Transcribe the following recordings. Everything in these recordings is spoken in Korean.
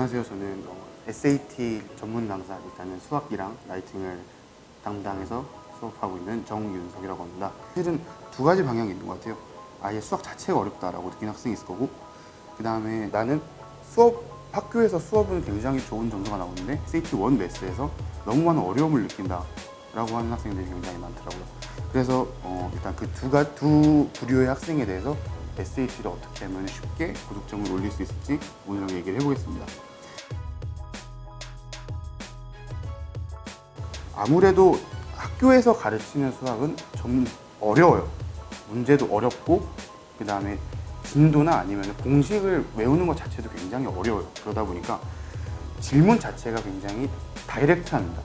안녕하세요. 저는 어, SAT 전문 강사 일단은 수학이랑 라이팅을 담당해서 수업하고 있는 정윤석이라고 합니다. 실은 두 가지 방향이 있는 것 같아요. 아예 수학 자체가 어렵다라고 느끼는 학생이 있을 거고, 그 다음에 나는 수업 학교에서 수업은 굉장히 좋은 점수가 나오는데 SAT 1 매스에서 너무 많은 어려움을 느낀다라고 하는 학생들이 굉장히 많더라고요. 그래서 어, 일단 그 두가 두 부류의 학생에 대해서 SAT를 어떻게 하면 쉽게 고득점을 올릴 수 있을지 오늘 얘기를 해보겠습니다. 아무래도 학교에서 가르치는 수학은 좀 어려워요. 문제도 어렵고 그 다음에 진도나 아니면 공식을 외우는 것 자체도 굉장히 어려워요. 그러다 보니까 질문 자체가 굉장히 다이렉트합니다.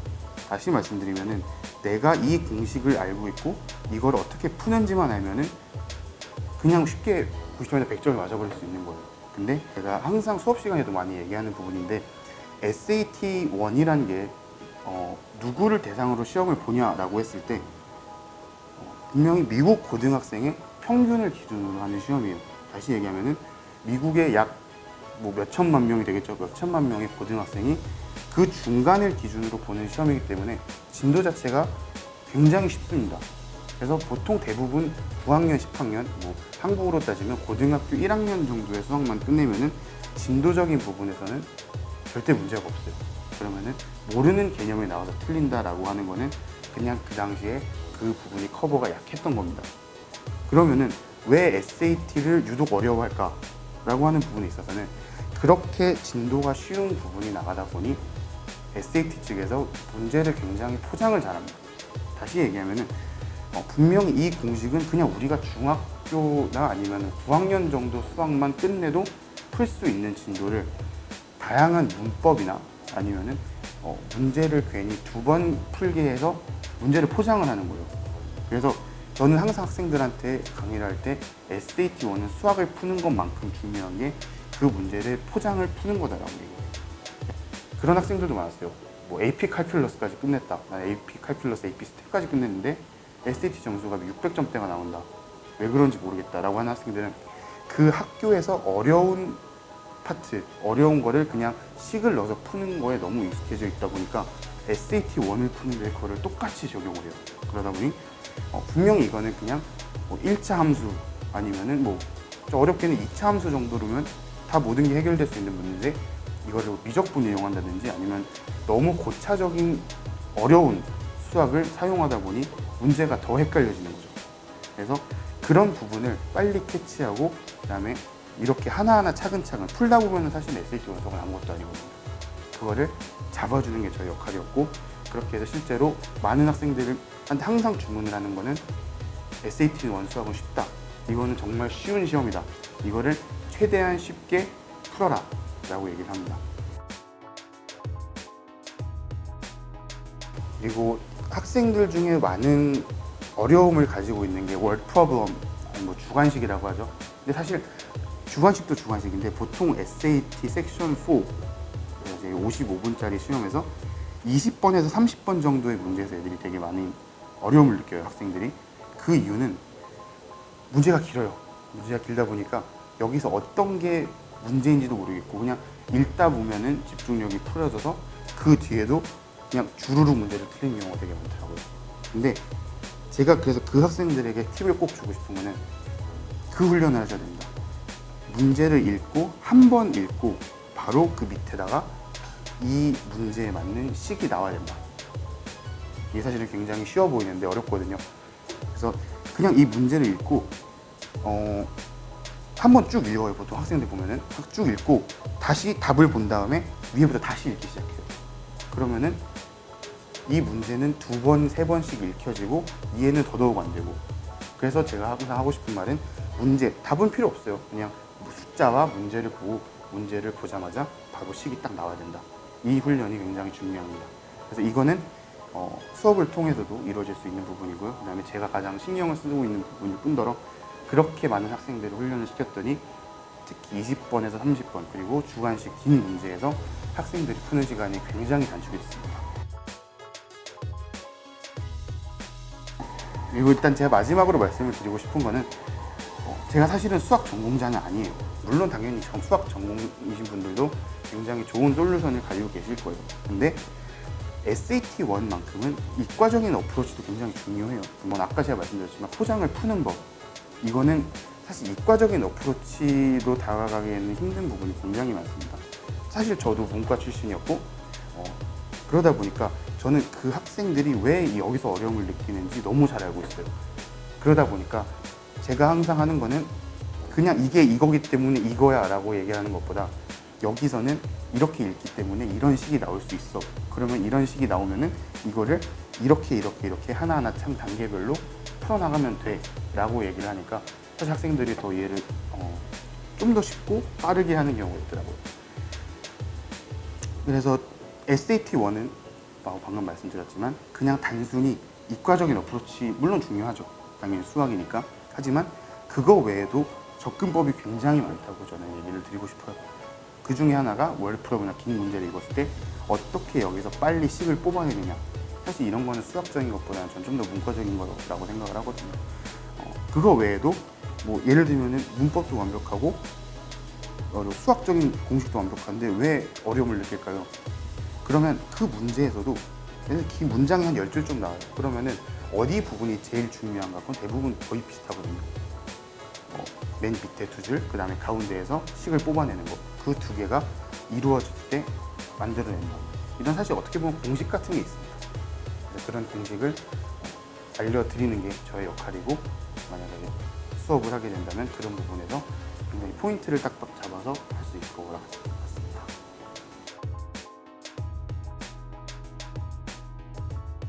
다시 말씀드리면은 내가 이 공식을 알고 있고 이걸 어떻게 푸는지만 알면은 그냥 쉽게 90점에서 100점을 맞아버릴 수 있는 거예요. 근데 제가 항상 수업 시간에도 많이 얘기하는 부분인데 SAT 1이라는 게 어, 누구를 대상으로 시험을 보냐라고 했을 때 어, 분명히 미국 고등학생의 평균을 기준으로 하는 시험이에요. 다시 얘기하면은 미국의 약 뭐 몇천만 명이 되겠죠. 몇천만 명의 고등학생이 그 중간을 기준으로 보는 시험이기 때문에 진도 자체가 굉장히 쉽습니다. 그래서 보통 대부분 9학년, 10학년, 뭐 한국으로 따지면 고등학교 1학년 정도의 수학만 끝내면은 진도적인 부분에서는 절대 문제가 없어요. 그러면은 모르는 개념이 나와서 틀린다라고 하는 거는 그냥 그 당시에 그 부분이 커버가 약했던 겁니다. 그러면은 왜 SAT를 유독 어려워할까라고 하는 부분에 있어서는 그렇게 진도가 쉬운 부분이 나가다 보니 SAT 측에서 문제를 굉장히 포장을 잘합니다. 다시 얘기하면은 어, 분명히 이 공식은 그냥 우리가 중학교나 아니면 9학년 정도 수학만 끝내도 풀 수 있는 진도를 다양한 문법이나 아니면은 어, 문제를 괜히 두 번 풀게 해서 문제를 포장을 하는 거예요. 그래서 저는 항상 학생들한테 강의를 할 때 SAT 1은 수학을 푸는 것만큼 중요한 게 그 문제를 포장을 푸는 거다라고 얘기해요. 그런 학생들도 많았어요. 뭐 AP 칼큘러스까지 끝냈다. 난 AP 칼큘러스, AP 스텝까지 끝냈는데 SAT 점수가 600점대가 나온다. 왜 그런지 모르겠다라고 하는 학생들은 그 학교에서 어려운 파트, 어려운 거를 그냥 식을 넣어서 푸는 거에 너무 익숙해져 있다 보니까 SAT 1을 푸는데 그거를 똑같이 적용을 해요. 그러다 보니 어, 분명히 이거는 그냥 뭐 1차 함수 아니면은 뭐좀 어렵게는 2차 함수 정도로면 다 모든 게 해결될 수 있는 문제인데 이거를 미적분 이용한다든지 아니면 너무 고차적인 어려운 수학을 사용하다 보니 문제가 더 헷갈려지는 거죠. 그래서 그런 부분을 빨리 캐치하고 그다음에 이렇게 하나하나 차근차근 풀다 보면 사실 SAT 원석은 아무것도 아니거든요. 그거를 잡아주는 게 저희 역할이었고 그렇게 해서 실제로 많은 학생들한테 항상 주문을 하는 거는 SAT 원수학은 쉽다. 이거는 정말 쉬운 시험이다. 이거를 최대한 쉽게 풀어라. 라고 얘기를 합니다. 그리고 학생들 중에 많은 어려움을 가지고 있는 게 월드 프로블럼, 아니 뭐 주관식이라고 하죠. 근데 사실 주관식도 주관식인데 보통 SAT 섹션 4, 이제 55분짜리 시험에서 20번에서 30번 정도의 문제에서 애들이 되게 많은 어려움을 느껴요, 학생들이. 그 이유는 문제가 길어요. 문제가 길다 보니까 여기서 어떤 게 문제인지도 모르겠고 그냥 읽다 보면은 집중력이 풀어져서 그 뒤에도 그냥 주르륵 문제를 틀리는 경우가 되게 많더라고요. 근데 제가 그래서 그 학생들에게 팁을 꼭 주고 싶은 거는 그 훈련을 하셔야 됩니다. 문제를 읽고 한 번 읽고 바로 그 밑에다가 이 문제에 맞는 식이 나와야 된다. 이게 사실은 굉장히 쉬워 보이는데 어렵거든요. 그래서 그냥 이 문제를 읽고 어, 한 번 쭉 읽어요. 보통 학생들 보면은 쭉 읽고 다시 답을 본 다음에 위에부터 다시 읽기 시작해요. 그러면은 이 문제는 두 번, 세 번씩 읽혀지고 이해는 더더욱 안 되고 그래서 제가 항상 하고 싶은 말은 문제, 답은 필요 없어요. 그냥 숫자와 문제를 보고 문제를 보자마자 바로 식이 딱 나와야 된다. 이 훈련이 굉장히 중요합니다. 그래서 이거는 어, 수업을 통해서도 이루어질 수 있는 부분이고요. 그다음에 제가 가장 신경을 쓰고 있는 부분일 뿐더러 그렇게 많은 학생들을 훈련을 시켰더니 특히 20번에서 30번 그리고 주관식 긴 문제에서 학생들이 푸는 시간이 굉장히 단축이 됐습니다. 그리고 일단 제가 마지막으로 말씀을 드리고 싶은 거는 어, 제가 사실은 수학 전공자는 아니에요. 물론 당연히 전 수학 전공이신 분들도 굉장히 좋은 솔루션을 가지고 계실 거예요. 근데 SAT1만큼은 이과적인 어프로치도 굉장히 중요해요. 뭐 아까 제가 말씀드렸지만 포장을 푸는 법 이거는 사실 이과적인 어프로치로 다가가기에는 힘든 부분이 굉장히 많습니다. 사실 저도 문과 출신이었고 어, 그러다 보니까 저는 그 학생들이 왜 여기서 어려움을 느끼는지 너무 잘 알고 있어요. 그러다 보니까 제가 항상 하는 거는 그냥 이게 이거기 때문에 이거야 라고 얘기하는 것보다 여기서는 이렇게 읽기 때문에 이런 식이 나올 수 있어. 그러면 이런 식이 나오면은 이거를 이렇게 이렇게 이렇게 하나하나 참 단계별로 풀어나가면 돼 라고 얘기를 하니까 사실 학생들이 더 이해를 어, 좀 더 쉽고 빠르게 하는 경우가 있더라고요. 그래서 SAT1은 방금 말씀드렸지만 그냥 단순히 이과적인 어프로치 물론 중요하죠. 당연히 수학이니까. 하지만 그거 외에도 접근법이 굉장히 많다고 저는 얘기를 드리고 싶어요. 그 중에 하나가 월프로그나 긴 문제를 읽었을 때 어떻게 여기서 빨리 식을 뽑아내느냐. 사실 이런 거는 수학적인 것보다는 전 좀 더 문과적인 거라고 생각을 하거든요. 어, 그거 외에도 뭐 예를 들면은 문법도 완벽하고 어, 수학적인 공식도 완벽한데 왜 어려움을 느낄까요? 그러면 그 문제에서도 긴 문장이 한 10줄 좀 나와요. 그러면은 어디 부분이 제일 중요한가? 그건 대부분 거의 비슷하거든요. 어, 맨 밑에 두 줄, 그 다음에 가운데에서 식을 뽑아내는 거. 그두 개가 이루어질 때 만들어낸다. 이런 사실 어떻게 보면 공식 같은 게 있습니다. 그런 공식을 어, 알려드리는 게 저의 역할이고, 만약에 수업을 하게 된다면 그런 부분에서 굉장히 포인트를 딱딱 잡아서 할 수 있을 것 같습니다.